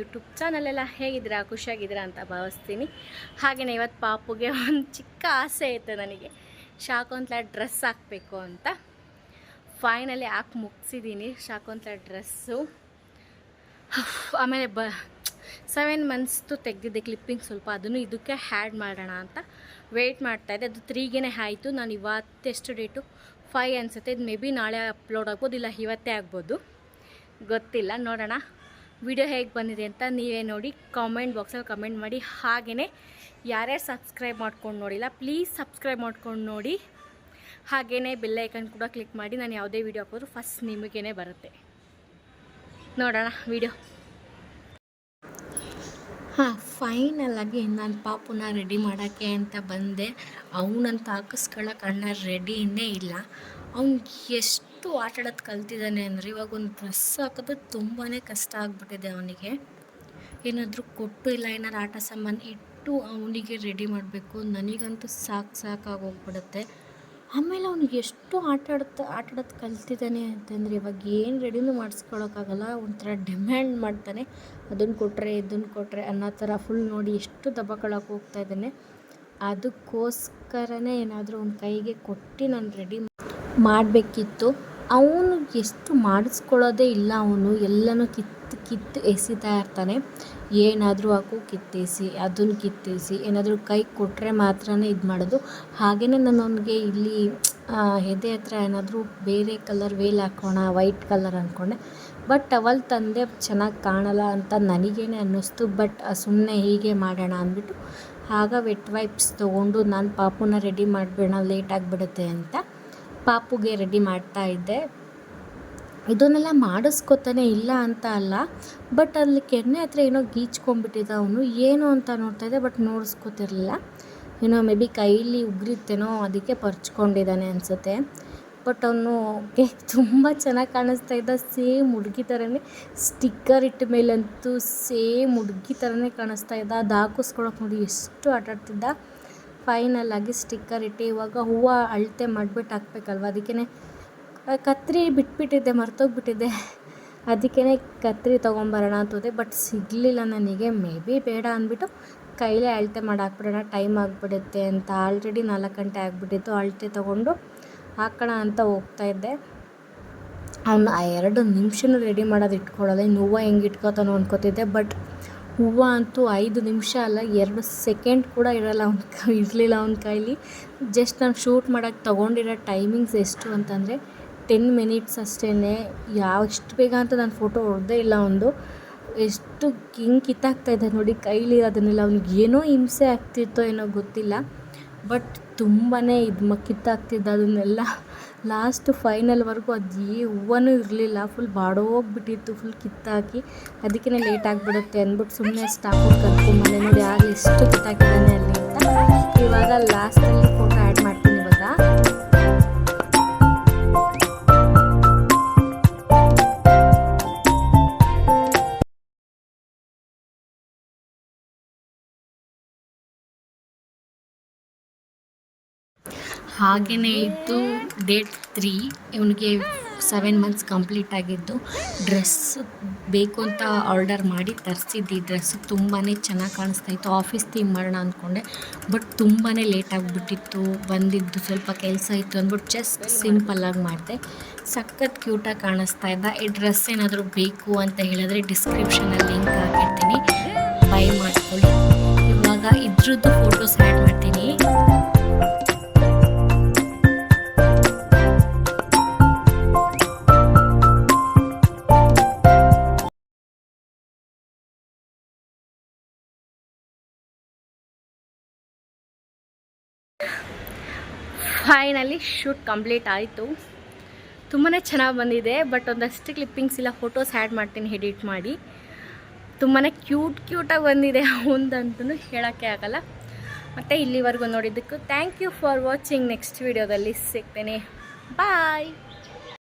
YouTube ಚಾನಲೆಲ್ಲ ಹೇಗಿದ್ದೀರಾ, ಖುಷಿಯಾಗಿದ್ದೀರಾ ಅಂತ ಭಾವಿಸ್ತೀನಿ. ಹಾಗೆಯೇ ಇವತ್ತು ಪಾಪುಗೆ ಒಂದು ಚಿಕ್ಕ ಆಸೆ ಐತೆ ನನಗೆ. ಶಾಕುಂತಲ ಡ್ರೆಸ್ ಹಾಕಬೇಕು ಅಂತ. ಫೈನಲಿ ಹಾಕಿ ಮುಗಿಸಿದ್ದೀನಿ ಶಾಕುಂತಲ ಡ್ರೆಸ್ಸು ಆಮೇಲೆ ಬ ಸೆವೆನ್ ಮಂತ್ಸ್ದು ತೆಗೆದಿದ್ದೆ ಕ್ಲಿಪ್ಪಿಂಗ್ ಸ್ವಲ್ಪ ಅದನ್ನು ಇದಕ್ಕೆ ಹ್ಯಾಡ್ ಮಾಡೋಣ ಅಂತ ವೆಯ್ಟ್ ಮಾಡ್ತಾಯಿದ್ದೆ ಅದು ತ್ರೀಗೇ ಆಯಿತು, ನಾನು ಇವತ್ತೆಷ್ಟು ಡೇಟು ಫೈ ಅನಿಸುತ್ತೆ. ಇದು ಮೇ ಬಿ ನಾಳೆ ಅಪ್ಲೋಡ್ ಆಗ್ಬೋದು, ಇಲ್ಲ ಇವತ್ತೇ ಆಗ್ಬೋದು. ಗೊತ್ತಿಲ್ಲ, ನೋಡೋಣ. ವಿಡಿಯೋ ಹೇಗೆ ಬಂದಿದೆ ಅಂತ ನೀವೇ ನೋಡಿ ಕಾಮೆಂಟ್ ಬಾಕ್ಸಲ್ಲಿ ಕಮೆಂಟ್ ಮಾಡಿ. ಹಾಗೆಯೇ ಯಾರೇ ಸಬ್ಸ್ಕ್ರೈಬ್ ಮಾಡ್ಕೊಂಡು ನೋಡಿಲ್ಲ, ಪ್ಲೀಸ್ ಸಬ್ಸ್ಕ್ರೈಬ್ ಮಾಡ್ಕೊಂಡು ನೋಡಿ. ಹಾಗೆಯೇ ಬೆಲ್ಲೈಕನ್ ಕೂಡ ಕ್ಲಿಕ್ ಮಾಡಿ, ನಾನು ಯಾವುದೇ ವಿಡಿಯೋ ಹಾಕೋದು ಫಸ್ಟ್ ನಿಮಗೇ ಬರುತ್ತೆ. ನೋಡೋಣ ವಿಡಿಯೋ. ಹಾಂ ಫೈನಲಾಗಿ ನಾನು ಪಾಪುನ ರೆಡಿ ಮಾಡೋಕ್ಕೆ ಅಂತ ಬಂದೆ. ಅವನಂತ ತಾಕಸ್ಕೊಳ್ಳೋಕೆ ಅಣ್ಣ ರೆಡಿಯೇ ಇಲ್ಲ. ಅವ್ನು ಎಷ್ಟು ಆಟ ಆಡೋದು ಕಲ್ತಿದ್ದಾನೆ ಅಂದರೆ ಇವಾಗ ಒಂದು ಡ್ರೆಸ್ ಹಾಕೋದು ತುಂಬಾ ಕಷ್ಟ ಆಗಿಬಿಟ್ಟಿದೆ ಅವನಿಗೆ. ಏನಾದರೂ ಕೊಟ್ಟು ಇಲ್ಲ, ಏನಾರು ಆಟ ಸಾಮಾನು ಇಟ್ಟು ಅವನಿಗೆ ರೆಡಿ ಮಾಡಬೇಕು. ನನಗಂತೂ ಸಾಕು ಸಾಕಾಗಿ ಹೋಗ್ಬಿಡುತ್ತೆ ಆಮೇಲೆ ಅವ್ನಿಗೆ ಎಷ್ಟು ಆಟ ಆಡ್ತಾ ಆಟ ಆಡೋದು ಕಲ್ತಿದ್ದಾನೆ ಅಂತಂದರೆ ಇವಾಗ ಏನು ರೆಡಿನೂ ಮಾಡಿಸ್ಕೊಳಕ್ಕಾಗಲ್ಲ. ಒಂಥರ ಡಿಮ್ಯಾಂಡ್ ಮಾಡ್ತಾನೆ. ಅದನ್ನು ಕೊಟ್ಟರೆ ಇದನ್ನು ಕೊಟ್ಟರೆ ಅನ್ನೋ ಥರ ಫುಲ್ ನೋಡಿ ಎಷ್ಟು ದಬ್ಬಕೊಳಕ್ಕೆ ಹೋಗ್ತಾ ಇದ್ದಾನೆ. ಅದಕ್ಕೋಸ್ಕರನೇ ಏನಾದರೂ ಅವ್ನ ಕೈಗೆ ಕೊಟ್ಟು ನಾನು ರೆಡಿ ಮಾಡಬೇಕಿತ್ತು. ಅವನು ಎಷ್ಟು ಮಾಡಿಸ್ಕೊಳ್ಳೋದೇ ಇಲ್ಲ ಅವನು. ಎಲ್ಲನೂ ಕಿತ್ತು ಕಿತ್ತು ಎಸಿತಾ ಇರ್ತಾನೆ. ಏನಾದರೂ ಹಾಕು, ಕಿತ್ತೆಸಿ, ಅದನ್ನು ಕಿತ್ತೆಸಿ, ಏನಾದರೂ ಕೈ ಕೊಟ್ಟರೆ ಮಾತ್ರನೇ ಇದು ಮಾಡೋದು. ಹಾಗೆಯೇ ನಾನು ಅವನಿಗೆ ಇಲ್ಲಿ ಎದೆ ಹತ್ರ ಏನಾದರೂ ಬೇರೆ ಕಲರ್ ವೇಲ್ ಹಾಕೋಣ ವೈಟ್ ಕಲರ್ ಅಂದ್ಕೊಂಡೆ ಬಟ್ ಟವಲ್ ತಂದೆ ಚೆನ್ನಾಗಿ ಕಾಣಲ್ಲ ಅಂತ ನನಗೇನೆ ಅನ್ನಿಸ್ತು. ಬಟ್ ಸುಮ್ಮನೆ ಹೀಗೆ ಮಾಡೋಣ ಅಂದ್ಬಿಟ್ಟು, ಆಗ ವೆಟ್ ವೈಪ್ಸ್ ತೊಗೊಂಡು ನಾನು ಪಾಪುನ ರೆಡಿ ಮಾಡಬೇಡ ಲೇಟ್ ಆಗಿಬಿಡುತ್ತೆ ಅಂತ. ಪಾಪುಗೆ ರೆಡಿ ಮಾಡ್ತಾ ಇದ್ದೆ. ಇದನ್ನೆಲ್ಲ ಮಾಡಿಸ್ಕೊತಾನೆ ಇಲ್ಲ ಅಂತ ಅಲ್ಲ, ಬಟ್ ಅಲ್ಲಿ ಕೆನ್ನೆ ಹತ್ರ ಏನೋ ಗೀಚ್ಕೊಂಡ್ಬಿಟ್ಟಿದ್ದ ಅವನು. ಏನು ಅಂತ ನೋಡ್ತಾ ಇದ್ದೆ, ಬಟ್ ನೋಡಿಸ್ಕೊತಿರ್ಲಿಲ್ಲ. ಏನೋ ಮೇ ಬಿ ಕೈಲಿ ಉಗ್ರಿತ್ತೇನೋ, ಅದಕ್ಕೆ ಪರ್ಚ್ಕೊಂಡಿದ್ದಾನೆ ಅನಿಸುತ್ತೆ. ಬಟ್ ಅವನು ತುಂಬ ಚೆನ್ನಾಗಿ ಕಾಣಿಸ್ತಾ ಇದ್ದ. ಸೇಮ್ ಹುಡುಗಿ ಥರನೇ, ಸ್ಟಿಕ್ಕರ್ ಇಟ್ಟ ಮೇಲಂತೂ ಸೇಮ್ ಹುಡುಗಿ ಥರನೇ ಕಾಣಿಸ್ತಾ ಇದ್ದ. ಅದು ಹಾಕಿಸ್ಕೊಳಕ್ಕೆ ನೋಡಿ ಎಷ್ಟು ಆಟಾಡ್ತಿದ್ದ. ಫೈನಲ್ ಆಗಿ ಸ್ಟಿಕ್ಕರ್ ಇಟ್ಟು ಇವಾಗ ಹೂವು ಅಳತೆ ಮಾಡಿಬಿಟ್ಟು ಹಾಕ್ಬೇಕಲ್ವ? ಅದಕ್ಕೇ ಕತ್ರಿ ಬಿಟ್ಬಿಟ್ಟಿದ್ದೆ, ಮರ್ತೋಗ್ಬಿಟ್ಟಿದ್ದೆ. ಅದಕ್ಕೇ ಕತ್ರಿ ತೊಗೊಂಬರೋಣ ಅಂತೋದೆ ಬಟ್ ಸಿಗಲಿಲ್ಲ ನನಗೆ. ಮೇ ಬಿ ಬೇಡ ಅಂದ್ಬಿಟ್ಟು ಕೈಲೇ ಅಳತೆ ಮಾಡಿ ಹಾಕ್ಬಿಡೋಣ. ಟೈಮ್ ಆಗಿಬಿಡುತ್ತೆ ಅಂತ ಆಲ್ರೆಡಿ ನಾಲ್ಕು ಗಂಟೆ ಆಗಿಬಿಟ್ಟಿತ್ತು. ಅಳತೆ ತೊಗೊಂಡು ಹಾಕೋಣ ಅಂತ ಹೋಗ್ತಾಯಿದ್ದೆ ಅವನು ಆ ಎರಡು ನಿಮಿಷನೂ ರೆಡಿ ಮಾಡೋದು ಇಟ್ಕೊಳ್ಳೋಲ್ಲ. ಇನ್ನು ಹೂವು ಹೆಂಗೆ ಇಟ್ಕೋತಾನೋ ಅನ್ಕೋತಿದ್ದೆ. ಬಟ್ ಹೂವು ಅಂತೂ ಐದು ನಿಮಿಷ ಅಲ್ಲ, ಎರಡು ಸೆಕೆಂಡ್ ಕೂಡ ಇರಲ್ಲ ಅವ್ನ ಕೈ, ಇರಲಿಲ್ಲ ಅವ್ನ ಕೈಲಿ. ಜಸ್ಟ್ ನಾನು ಶೂಟ್ ಮಾಡೋಕ್ಕೆ ತೊಗೊಂಡಿರೋ ಟೈಮಿಂಗ್ಸ್ ಎಷ್ಟು ಅಂತಂದರೆ ಟೆನ್ ಮಿನಿಟ್ಸ್ ಅಷ್ಟೇ ಯಾವ ಎಷ್ಟು ಬೇಗ ಅಂತ ನಾನು ಫೋಟೋ ಹೊಡೆದೇ ಇಲ್ಲ ಒಂದು ಎಷ್ಟು ಹಿಂಗೆ ಕಿತ್ತಾಗ್ತಾ ಇದೆ ನೋಡಿ, ಕೈಲಿ ಅದನ್ನೆಲ್ಲ ಅವ್ನಿಗೆ ಏನೋ ಹಿಂಸೆ ಆಗ್ತಿತ್ತೋ ಏನೋ ಗೊತ್ತಿಲ್ಲ. ಬಟ್ ತುಂಬಾ ಇದು ಮ ಕಿತ್ತಾಗ್ತಿದ್ದ ಅದನ್ನೆಲ್ಲ ಲಾಸ್ಟ್ ಫೈನಲ್ವರೆಗೂ ಅದು ಈ ಹೂವನೂ ಇರಲಿಲ್ಲ. ಫುಲ್ ಬಾಡೋಗ್ಬಿಟ್ಟಿತ್ತು ಫುಲ್ ಕಿತ್ತಾಕಿ. ಅದಕ್ಕೇ ಲೇಟ್ ಆಗಿಬಿಡುತ್ತೆ ಅಂದ್ಬಿಟ್ಟು ಸುಮ್ಮನೆ ಸ್ಟಾಪ್ ಮನೆ ನೋಡಿ ಆಗಲಿ ಎಷ್ಟು ಕಿತ್ತಾಕಿದ್ದಾನೆ. ಹಾಗೆಯೇ ಇದ್ದು ಡೇಟ್ ತ್ರೀ ಇವನಿಗೆ ಸೆವೆನ್ ಮಂತ್ಸ್ ಕಂಪ್ಲೀಟ್ ಆಗಿದ್ದು ಡ್ರೆಸ್ ಬೇಕು ಅಂತ ಆರ್ಡರ್ ಮಾಡಿ ತರಿಸಿದ್ದು. ಈ ಡ್ರೆಸ್ ತುಂಬಾ ಚೆನ್ನಾಗಿ ಕಾಣಿಸ್ತಾ ಇತ್ತು. ಆಫೀಸ್ ಥೀಮ್ ಮಾಡೋಣ ಅಂದ್ಕೊಂಡೆ ಬಟ್ ತುಂಬಾ ಲೇಟ್ ಆಗಿಬಿಟ್ಟಿತ್ತು. ಬಂದಿದ್ದು ಸ್ವಲ್ಪ ಕೆಲಸ ಇತ್ತು ಅಂದ್ಬಿಟ್ಟು ಜಸ್ಟ್ ಸಿಂಪಲ್ಲಾಗಿ ಮಾಡಿದೆ. ಸಖತ್ ಕ್ಯೂಟಾಗಿ ಕಾಣಿಸ್ತಾ ಇದ್ದ. ಈ ಡ್ರೆಸ್ ಏನಾದರೂ ಬೇಕು ಅಂತ ಹೇಳಿದ್ರೆ ಡಿಸ್ಕ್ರಿಪ್ಷನಲ್ಲಿ ಲಿಂಕ್ ಹಾಕಿರ್ತೀನಿ. ಬೈ ಮಾಡ್ಕೊಳ್ಳಿ. ಇವಾಗ ಇದ್ರದ್ದು ಫೋಟೋಸ್ ಆ್ಯಡ್ ಮಾಡ್ತೀನಿ. ಫೈನಲಿ ಶೂಟ್ ಕಂಪ್ಲೀಟ್ ಆಯಿತು. ತುಂಬಾ ಚೆನ್ನಾಗಿ ಬಂದಿದೆ ಬಟ್ ಒಂದಷ್ಟು ಕ್ಲಿಪ್ಪಿಂಗ್ಸ್ ಇಲ್ಲ ಫೋಟೋಸ್ ಆ್ಯಡ್ ಮಾಡ್ತೀನಿ ಎಡಿಟ್ ಮಾಡಿ. ತುಂಬಾ ಕ್ಯೂಟ್ ಕ್ಯೂಟಾಗಿ ಬಂದಿದೆ ಒಂದಂತೂ ಹೇಳೋಕ್ಕೆ ಆಗಲ್ಲ. ಮತ್ತು ಇಲ್ಲಿವರೆಗೂ ನೋಡಿದ್ದಕ್ಕೂ thank you for watching next ವೀಡಿಯೋದಲ್ಲಿ ಸಿಗ್ತೇನೆ. ಬಾಯ್